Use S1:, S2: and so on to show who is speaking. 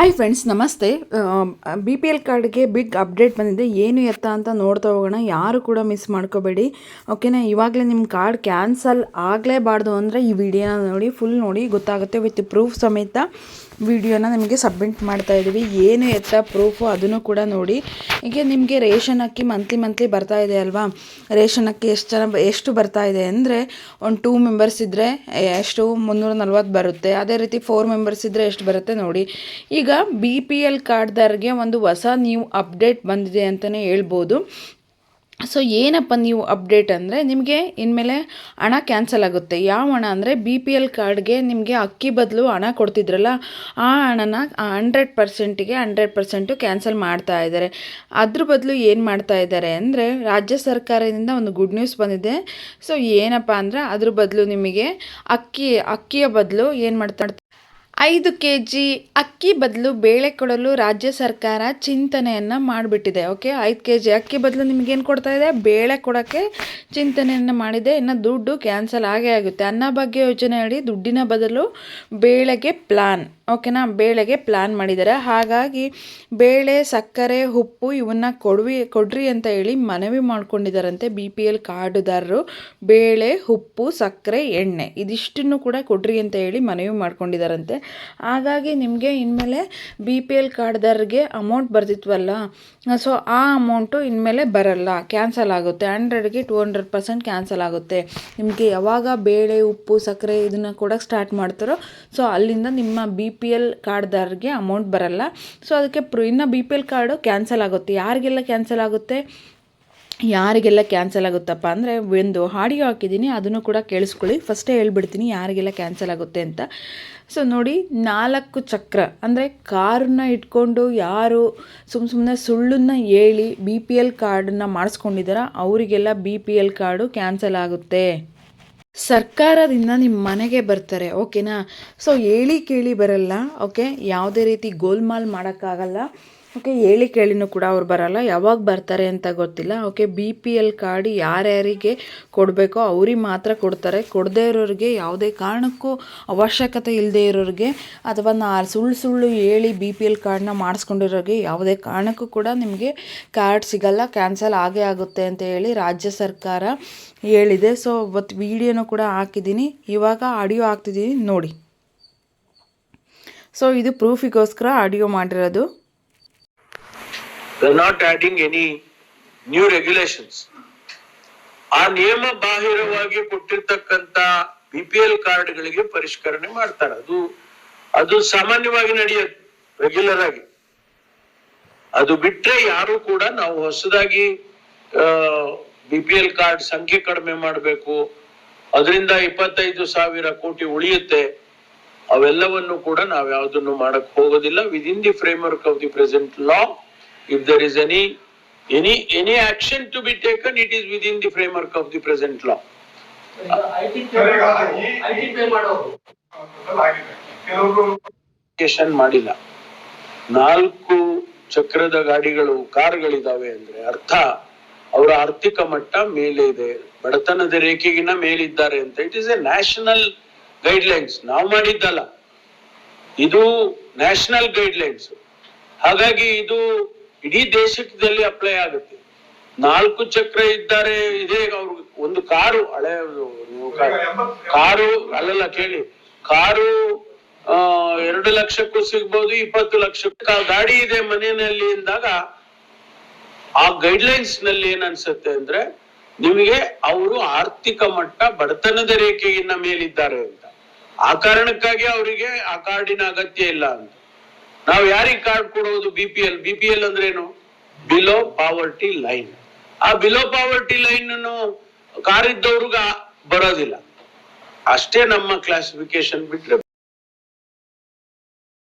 S1: Hi friends ನಮಸ್ತೆ. B P L ಕಾರ್ಡ್ಗೆ big update ಬಂದಿದೆ. ಏನು ಎತ್ತ ಅಂತ ನೋಡ್ತಾ ಹೋಗೋಣ. ಯಾರು ಕೂಡ ಮಿಸ್ ಮಾಡ್ಕೋಬೇಡಿ. ಓಕೆನಾ ಇವಾಗಲೇ ನಿಮ್ಮ ಕಾರ್ಡ್ ಕ್ಯಾನ್ಸಲ್ ಆಗಲೇಬಾರ್ದು ಅಂದರೆ ಈ ವಿಡಿಯೋನ ನೋಡಿ ಫುಲ್ ನೋಡಿ ಗೊತ್ತಾಗುತ್ತೆ ವಿತ್ ಪ್ರೂಫ್ ಸಮೇತ ವಿಡಿಯೋನ ನಿಮಗೆ ಸಬ್ಮಿಟ್ ಮಾಡ್ತಾ ಇದ್ದೀವಿ. ಏನು ಎತ್ತ ಪ್ರೂಫು ಅದನ್ನು ಕೂಡ ನೋಡಿ. ಈಗ ನಿಮಗೆ ರೇಷನ್ ಅಕ್ಕಿ ಮಂತ್ಲಿ ಮಂತ್ಲಿ ಬರ್ತಾ ಇದೆ ಅಲ್ವಾ? ರೇಷನ್ ಅಕ್ಕಿ ಎಷ್ಟು ಜನ ಎಷ್ಟು ಬರ್ತಾ ಇದೆ ಅಂದರೆ ಒಂದು ಟೂ ಮೆಂಬರ್ಸ್ ಇದ್ದರೆ ಎಷ್ಟು? ಮುನ್ನೂರ ನಲ್ವತ್ತು ಬರುತ್ತೆ. ಅದೇ ರೀತಿ ಫೋರ್ ಮೆಂಬರ್ಸ್ ಇದ್ದರೆ ಎಷ್ಟು ಬರುತ್ತೆ ನೋಡಿ. ಈಗ ಬಿ ಪಿ ಎಲ್ ಕಾರ್ಡ್ದಾರ್ಗೆ ಒಂದು ಹೊಸ ನ್ಯೂ ಅಪ್ಡೇಟ್ ಬಂದಿದೆ ಅಂತಲೇ ಹೇಳ್ಬೋದು. ಸೊ ಏನಪ್ಪ ನೀವು ಅಪ್ಡೇಟ್ ಅಂದರೆ ನಿಮಗೆ ಇನ್ಮೇಲೆ ಹಣ ಕ್ಯಾನ್ಸಲ್ ಆಗುತ್ತೆ. ಯಾವ ಹಣ ಅಂದರೆ ಬಿ ಪಿ ಎಲ್ ಕಾರ್ಡ್ಗೆ ನಿಮಗೆ ಅಕ್ಕಿ ಬದಲು ಹಣ ಕೊಡ್ತಿದ್ರಲ್ಲ, ಆ ಹಣನ ಹಂಡ್ರೆಡ್ ಪರ್ಸೆಂಟಿಗೆ ಹಂಡ್ರೆಡ್ ಪರ್ಸೆಂಟು ಕ್ಯಾನ್ಸಲ್ ಮಾಡ್ತಾ ಇದ್ದಾರೆ. ಅದ್ರ ಬದಲು ಏನು ಮಾಡ್ತಾ ಇದ್ದಾರೆ ಅಂದರೆ ರಾಜ್ಯ ಸರ್ಕಾರದಿಂದ ಒಂದು ಗುಡ್ ನ್ಯೂಸ್ ಬಂದಿದೆ. ಸೊ ಏನಪ್ಪ ಅಂದರೆ ಅದ್ರ ಬದಲು ನಿಮಗೆ ಅಕ್ಕಿ, ಅಕ್ಕಿಯ ಬದಲು ಏನು ಮಾಡ್ತಾ ಐದು ಕೆ ಜಿ ಅಕ್ಕಿ ಬದಲು ಬೇಳೆ ಕೊಡಲು ರಾಜ್ಯ ಸರ್ಕಾರ ಚಿಂತನೆಯನ್ನು ಮಾಡಿಬಿಟ್ಟಿದೆ ಓಕೆ ಐದು ಕೆ ಜಿ ಅಕ್ಕಿ ಬದಲು ನಿಮಗೇನು ಕೊಡ್ತಾ ಇದೆ? ಬೇಳೆ ಕೊಡೋಕ್ಕೆ ಚಿಂತನೆಯನ್ನು ಮಾಡಿದೆ. ಇನ್ನು ದುಡ್ಡು ಕ್ಯಾನ್ಸಲ್ ಆಗೇ ಆಗುತ್ತೆ. ಅನ್ನಭಾಗ್ಯ ಯೋಜನೆ ಅಡಿ ದುಡ್ಡಿನ ಬದಲು ಬೇಳೆಗೆ ಪ್ಲಾನ್ ಓಕೆನಾ ಬೇಳೆಗೆ ಪ್ಲಾನ್ ಮಾಡಿದ್ದಾರೆ. ಹಾಗಾಗಿ ಬೇಳೆ, ಸಕ್ಕರೆ, ಉಪ್ಪು ಇವನ್ನ ಕೊಡ್ವಿ, ಕೊಡ್ರಿ ಅಂತ ಹೇಳಿ ಮನವಿ ಮಾಡ್ಕೊಂಡಿದ್ದಾರಂತೆ ಬಿ ಪಿ ಎಲ್ ಕಾರ್ಡುದಾರರು. ಬೇಳೆ, ಉಪ್ಪು, ಸಕ್ಕರೆ, ಎಣ್ಣೆ, ಇದಿಷ್ಟನ್ನು ಕೂಡ ಕೊಡ್ರಿ ಅಂತ ಹೇಳಿ ಮನವಿ ಮಾಡ್ಕೊಂಡಿದ್ದಾರಂತೆ. ಹಾಗಾಗಿ ನಿಮಗೆ ಇನ್ಮೇಲೆ ಬಿ ಪಿ ಎಲ್ ಕಾರ್ಡ್ದಾರಿಗೆ ಅಮೌಂಟ್ ಬರ್ತಿತ್ವಲ್ಲ ಸೊ ಆ ಅಮೌಂಟು ಇನ್ಮೇಲೆ ಬರಲ್ಲ ಕ್ಯಾನ್ಸಲ್ ಆಗುತ್ತೆ. ಹಂಡ್ರೆಡ್ಗೆ ಟು ಹಂಡ್ರೆಡ್ ಪರ್ಸೆಂಟ್ ಕ್ಯಾನ್ಸಲ್ ಆಗುತ್ತೆ. ನಿಮಗೆ ಯಾವಾಗ ಬೇಳೆ, ಉಪ್ಪು, ಸಕ್ಕರೆ ಇದನ್ನು ಕೊಡೋಕ್ಕೆ ಸ್ಟಾರ್ಟ್ ಮಾಡ್ತಾರೋ ಸೊ ಅಲ್ಲಿಂದ ನಿಮ್ಮ ಬಿ ಪಿ ಎಲ್ ಕಾರ್ಡ್ದಾರ್ಗೆ ಅಮೌಂಟ್ ಬರಲ್ಲ. ಸೊ ಅದಕ್ಕೆ ಪ್ರೂ ಇನ್ನು B P L card cancel ಆಗುತ್ತೆ. ಯಾರಿಗೆಲ್ಲ ಕ್ಯಾನ್ಸಲ್ ಆಗುತ್ತೆ? ಯಾರಿಗೆಲ್ಲ ಕ್ಯಾನ್ಸಲ್ ಆಗುತ್ತಪ್ಪ ಅಂದರೆ ಒಂದು ಹಾಡಿಯೋ ಹಾಕಿದ್ದೀನಿ, ಅದನ್ನು ಕೂಡ ಕೇಳಿಸ್ಕೊಳ್ಳಿ. ಫಸ್ಟೇ ಹೇಳ್ಬಿಡ್ತೀನಿ ಯಾರಿಗೆಲ್ಲ ಕ್ಯಾನ್ಸಲ್ ಆಗುತ್ತೆ ಅಂತ. ಸೊ ನೋಡಿ, ನಾಲ್ಕು ಚಕ್ರ. ಅಂದರೆ ಕಾರನ್ನ ಇಟ್ಕೊಂಡು ಯಾರು ಸುಮ್ಮ ಸುಮ್ಮನೆ ಸುಳ್ಳನ್ನು ಹೇಳಿ ಬಿ ಪಿ ಎಲ್ ಕಾರ್ಡನ್ನು ಮಾಡಿಸ್ಕೊಂಡಿದ್ದಾರ, ಅವರಿಗೆಲ್ಲ B P L card cancel ಆಗುತ್ತೆ. ಸರ್ಕಾರದಿಂದ ನಿಮ್ಮ ಮನೆಗೆ ಬರ್ತಾರೆ ಓಕೆನಾ ಸೊ ಹೇಳಿ ಕೇಳಿ ಬರಲ್ಲ ಓಕೆ ಯಾವುದೇ ರೀತಿ ಗೋಲ್ಮಾಲ್ ಮಾಡೋಕ್ಕಾಗಲ್ಲ. ಓಕೆ, ಹೇಳಿ ಕೇಳಿನೂ ಕೂಡ ಅವ್ರು ಬರಲ್ಲ. ಯಾವಾಗ ಬರ್ತಾರೆ ಅಂತ ಗೊತ್ತಿಲ್ಲ. Okay B P L card ಯಾರ್ಯಾರಿಗೆ ಕೊಡಬೇಕೋ ಅವ್ರಿಗೆ ಮಾತ್ರ ಕೊಡ್ತಾರೆ. ಕೊಡದೇ ಇರೋರಿಗೆ ಯಾವುದೇ ಕಾರಣಕ್ಕೂ ಅವಶ್ಯಕತೆ ಇಲ್ಲದೆ ಇರೋರಿಗೆ ಅಥವಾ ನಾ ಸುಳ್ಳು ಸುಳ್ಳು ಹೇಳಿ ಬಿ ಪಿ ಎಲ್ ಕಾರ್ಡ್ನ ಮಾಡಿಸ್ಕೊಂಡಿರೋರಿಗೆ ಯಾವುದೇ ಕಾರಣಕ್ಕೂ ಕೂಡ ನಿಮಗೆ ಕಾರ್ಡ್ ಸಿಗಲ್ಲ ಕ್ಯಾನ್ಸಲ್ ಆಗೇ ಆಗುತ್ತೆ ಅಂತ ಹೇಳಿ ರಾಜ್ಯ ಸರ್ಕಾರ ಹೇಳಿದೆ. ಸೊ ಇವತ್ತು ವಿಡಿಯೋನೂ ಕೂಡ ಹಾಕಿದ್ದೀನಿ. ಇವಾಗ ಆಡಿಯೋ ಹಾಕ್ತಿದ್ದೀನಿ, ನೋಡಿ. ಸೊ ಇದು ಪ್ರೂಫಿಗೋಸ್ಕರ ಆಡಿಯೋ ಮಾಡಿರೋದು.
S2: They're not adding any new regulations. ಆ ನಿಯಮ ಬಾಹಿರವಾಗಿ ಕೊಟ್ಟಿರ್ತಕ್ಕಂತ ಬಿ ಪಿ ಎಲ್ ಕಾರ್ಡ್ಗಳಿಗೆ ಪರಿಷ್ಕರಣೆ ಮಾಡ್ತಾರೆ. ಅದು ಅದು ಸಾಮಾನ್ಯವಾಗಿ ನಡೆಯೋದು ರೆಗ್ಯುಲರ್ ಆಗಿ. ಅದು ಬಿಟ್ರೆ ಯಾರು ಕೂಡ ನಾವು ಹೊಸದಾಗಿ ಬಿ ಪಿ ಎಲ್ ಕಾರ್ಡ್ ಸಂಖ್ಯೆ ಕಡಿಮೆ ಮಾಡಬೇಕು. ಅದರಿಂದ ಇಪ್ಪತ್ತೈದು ಸಾವಿರ ಕೋಟಿ ಉಳಿಯುತ್ತೆ. ಅವೆಲ್ಲವನ್ನು ಕೂಡ ನಾವು ಯಾವುದನ್ನು ಮಾಡಕ್ ಹೋಗೋದಿಲ್ಲ. Within the framework of the present law if there is any any any action to be taken it is within the framework of the present law. ಮಾಡಿಲ್ಲ. ನಾಲ್ಕು ಚಕ್ರದ ಗಾಡಿಗಳು ಕಾರ್ಗಳಿದಾವೆ ಅಂದ್ರೆ ಅರ್ಥ ಅವರ ಆರ್ಥಿಕ ಮಟ್ಟ ಮೇಲೆ ಇದೆ. ಬಡತನದ ರೇಖೆಗಿನ ಮೇಲಿದ್ದಾರೆ ಅಂತ. It is a national guidelines ನಾವು ಮಾಡಿದ್ದಲ್ಲ. ಇದು ನ್ಯಾಷನಲ್ ಗೈಡ್ಲೈನ್ಸ್ ಹಾಗಾಗಿ ಇದು ಇಡೀ ದೇಶದಲ್ಲಿ ಅಪ್ಲೈ ಆಗುತ್ತೆ. ನಾಲ್ಕು ಚಕ್ರ ಇದ್ದಾರೆ, ಇದೇ ಅವ್ರು, ಒಂದು ಕಾರು, ಹಳೆ ಕಾರು. ಅಲ್ಲಲ್ಲ, ಕೇಳಿ. ಕಾರು, ಆ, ಎರಡು ಲಕ್ಷಕ್ಕೂ ಸಿಗ್ಬೋದು, ಇಪ್ಪತ್ತು ಲಕ್ಷಕ್ಕೂ ಆ ಗಾಡಿ ಇದೆ ಮನೆಯಲ್ಲಿ ಅಂದಾಗ, ಆ ಗೈಡ್ ಲೈನ್ಸ್ನಲ್ಲಿ ಏನ್ ಅನ್ಸುತ್ತೆ ಅಂದ್ರೆ, ನಿಮಗೆ ಅವರು ಆರ್ಥಿಕ ಮಟ್ಟ ಬಡತನದ ರೇಖೆಗಿನ್ನ ಮೇಲಿದ್ದಾರೆ ಅಂತ. ಆ ಕಾರಣಕ್ಕಾಗಿ ಅವರಿಗೆ ಆ ಕಾರ್ಡಿನ ಅಗತ್ಯ ಇಲ್ಲ ಅಂತ. ನಾವು ಯಾರಿಗೆ ಕಾರ್ಡ್ ಕೊಡೋದು? B P L B P L ಅಂದ್ರೆ ಏನು ಬಿಲೋ ಪಾವರ್ಟಿ ಲೈನ್ ಆ ಬಿಲೋ ಪಾವರ್ಟಿ ಲೈನ್ ಕಾರ್ ಕಾರಿದ್ದವ್ರಿಗ ಬರೋದಿಲ್ಲ. ಅಷ್ಟೇ ನಮ್ಮ ಕ್ಲಾಸಿಫಿಕೇಶನ್ ಬಿಟ್ರೆ